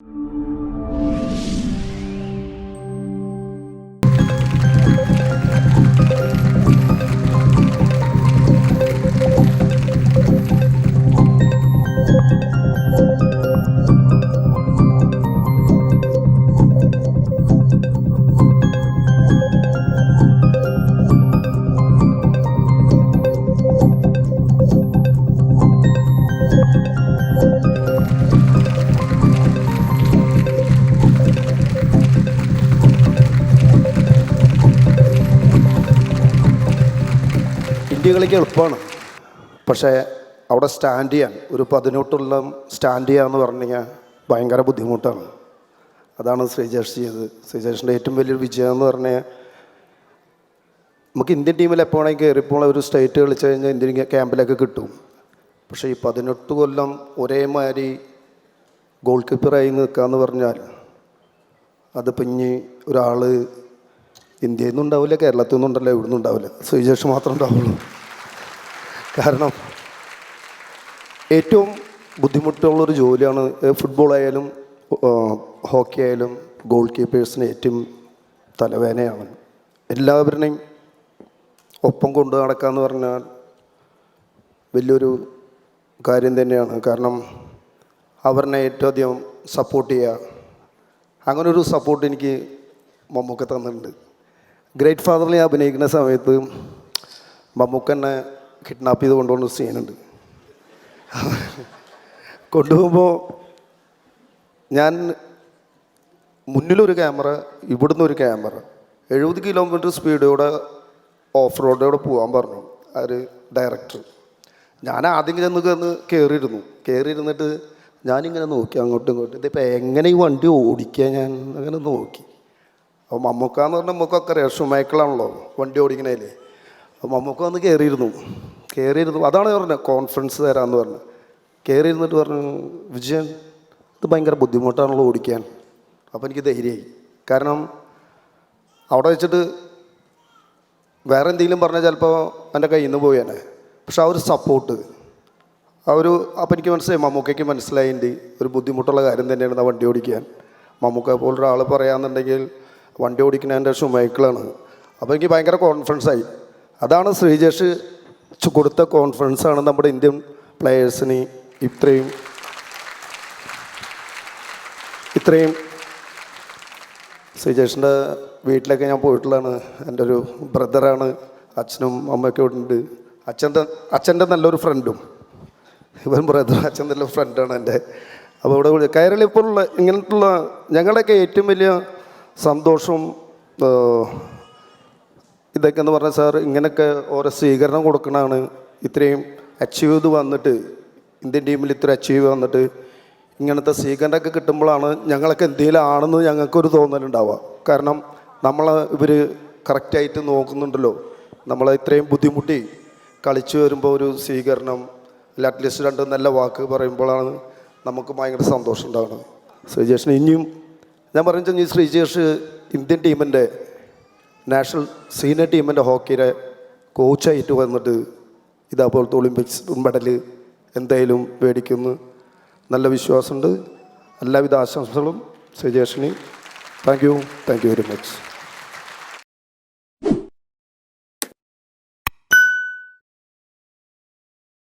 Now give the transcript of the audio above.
you. കളിക്ക് എളുപ്പമാണ്. പക്ഷേ അവിടെ സ്റ്റാൻഡ് ചെയ്യാൻ ഒരു പതിനെട്ടുള്ള സ്റ്റാൻഡ് ചെയ്യാന്ന് പറഞ്ഞു കഴിഞ്ഞാൽ ഭയങ്കര ബുദ്ധിമുട്ടാണ്. അതാണ് ശ്രീജേഷ് ചെയ്തത്. ശ്രീജേഷിന്റെ ഏറ്റവും വലിയൊരു വിജയം എന്ന് പറഞ്ഞാൽ നമുക്ക് ഇന്ത്യൻ ടീമിൽ എപ്പോൾ വേണമെങ്കിൽ കയറിപ്പോൾ ഒരു സ്റ്റേറ്റ് കളിച്ചു കഴിഞ്ഞാൽ ഇന്ത്യൻ ക്യാമ്പിലൊക്കെ കിട്ടും. പക്ഷേ ഈ പതിനെട്ട് കൊല്ലം ഒരേമാതിരി ഗോൾ കീപ്പറായി നിൽക്കാന്ന് പറഞ്ഞാൽ അത് പിഞ്ഞ് ഒരാൾ ഇന്ത്യയിൽ നിന്നുണ്ടാവില്ല കേരളത്തിൽ നിന്നുണ്ടല്ലോ ഇവിടെ നിന്നുണ്ടാവില്ല ശ്രീജേഷ് മാത്രം ഉണ്ടാവുള്ളൂ. കാരണം ഏറ്റവും ബുദ്ധിമുട്ടുള്ളൊരു ജോലിയാണ് ഫുട്ബോൾ ആയാലും ഹോക്കി ആയാലും ഗോൾ കീപ്പേഴ്സിന് ഏറ്റവും തലവേദനയാണ്. എല്ലാവരുടെയും ഒപ്പം കൊണ്ടു നടക്കാന്ന് പറഞ്ഞാൽ വലിയൊരു കാര്യം തന്നെയാണ്. കാരണം അവരെ ഏറ്റവും അധികം സപ്പോർട്ട് ചെയ്യുക. ഒരു സപ്പോർട്ട് എനിക്ക് മമ്മൂക്ക തന്നിട്ടുണ്ട്. ഗ്രേറ്റ് ഫാദറിനെ അഭിനയിക്കുന്ന സമയത്ത് മമ്മൂക്ക എന്നെ കിഡ്നാപ്പ് ചെയ്ത് കൊണ്ടുപോകുന്ന സീനുണ്ട്. കൊണ്ടുപോകുമ്പോൾ ഞാൻ മുന്നിലൊരു ക്യാമറ ഇവിടുന്ന് ഒരു ക്യാമറ. എഴുപത് കിലോമീറ്റർ സ്പീഡോടെ ഓഫ് റോഡിലൂടെ പോകാൻ പറഞ്ഞു ഒരു ഡയറക്ടർ. ഞാൻ ആദ്യം ചെന്ന് കയറി കയറിയിരുന്നു കയറിയിരുന്നിട്ട് ഞാനിങ്ങനെ നോക്കി അങ്ങോട്ടും ഇങ്ങോട്ടും. ഇതിപ്പോൾ എങ്ങനെ ഈ വണ്ടി ഓടിക്കുക ഞാൻ അങ്ങനെ നോക്കി. അപ്പോൾ മമ്മൂക്ക എന്ന് പറഞ്ഞാൽ നമുക്കൊക്കെ അറിയാം ഷുമേക്കളാണല്ലോ വണ്ടി ഓടിക്കണേലേ. അപ്പോൾ മമ്മൂക്ക വന്ന് കയറിയിരുന്നു കയറിയിരുന്നു അതാണ് പറഞ്ഞത് കോൺഫിഡൻസ് തരാമെന്ന് പറഞ്ഞു കയറിയിരുന്നിട്ട് പറഞ്ഞു വിജയൻ ഇത് ഭയങ്കര ബുദ്ധിമുട്ടാണല്ലോ ഓടിക്കാൻ. അപ്പോൾ എനിക്ക് ധൈര്യമായി. കാരണം അവിടെ വെച്ചിട്ട് വേറെ എന്തെങ്കിലും പറഞ്ഞാൽ ചിലപ്പോൾ എന്റെ കയ്യിൽ നിന്ന് പോയേനെ പക്ഷെ ആ ഒരു സപ്പോർട്ട് ആ ഒരു അപ്പം എനിക്ക് മനസ്സിലായി മമ്മൂക്കയ്ക്ക് മനസ്സിലായിട്ടുണ്ട് ഒരു ബുദ്ധിമുട്ടുള്ള കാര്യം തന്നെയാണ് ആ വണ്ടി ഓടിക്കാൻ. മമ്മൂക്ക പോലൊരാൾ പറയാമെന്നുണ്ടെങ്കിൽ വണ്ടി ഓടിക്കുന്നതിന്റെ ഷുമൈക്കിളാണ് അപ്പോൾ എനിക്ക് ഭയങ്കര കോൺഫിഡൻസ് ആയി. അതാണ് ശ്രീജേഷ് കൊടുത്ത കോൺഫിഡൻസാണ് നമ്മുടെ ഇന്ത്യൻ പ്ലെയേഴ്സിന് ഇത്രയും ഇത്രയും. ശ്രീജേഷിന്റെ വീട്ടിലൊക്കെ ഞാൻ പോയിട്ടുള്ളതാണ്. എന്റെ ഒരു ബ്രദറാണ് അച്ഛനും അമ്മയൊക്കെ ഉണ്ട്. അച്ഛന്റെ അച്ഛന്റെ നല്ലൊരു ഫ്രണ്ടും ഇവൻ ബ്രദർ അച്ഛൻ നല്ല ഫ്രണ്ടാണ് എന്റെ. അപ്പോൾ ഇവിടെ കയറിൽ ഇപ്പോൾ ഉള്ള ഇങ്ങനത്തുള്ള ഞങ്ങളുടെയൊക്കെ ഏറ്റവും വലിയ സന്തോഷവും ഇതൊക്കെ എന്ന് പറഞ്ഞാൽ സാർ ഇങ്ങനെയൊക്കെ ഓരോ സ്വീകരണം കൊടുക്കണതാണ്. ഇത്രയും അച്ചീവ് ചെയ്ത് വന്നിട്ട് ഇന്ത്യൻ ടീമിൽ ഇത്ര അച്ചീവ് വന്നിട്ട് ഇങ്ങനത്തെ സ്വീകരണമൊക്കെ കിട്ടുമ്പോഴാണ് ഞങ്ങളൊക്കെ എന്തെങ്കിലും ആണെന്ന് ഞങ്ങൾക്കൊരു തോന്നലുണ്ടാവുക. കാരണം നമ്മൾ ഇവർ കറക്റ്റായിട്ട് നോക്കുന്നുണ്ടല്ലോ. നമ്മൾ ഇത്രയും ബുദ്ധിമുട്ടി കളിച്ചു വരുമ്പോൾ ഒരു സ്വീകരണം അല്ല അറ്റ്ലീസ്റ്റ് രണ്ട് നല്ല വാക്ക് പറയുമ്പോഴാണ് നമുക്ക് ഭയങ്കര സന്തോഷം ഉണ്ടാകുന്നത് ശ്രീജേഷിന് ഇനിയും ഞാൻ പറഞ്ഞു ശ്രീജേഷ് ഇന്ത്യൻ ടീമിന്റെ നാഷണൽ സീനിയർ ടീമിന്റെ ഹോക്കിയുടെ കോച്ചായിട്ട് വന്നിട്ട് ഇതേപോലത്തെ ഒളിമ്പിക്സ് മെഡൽ എന്തായാലും മേടിക്കുന്നു നല്ല വിശ്വാസമുണ്ട്. എല്ലാവിധ ആശംസകളും ശ്രീജേഷിന് thank you. Thank you very much.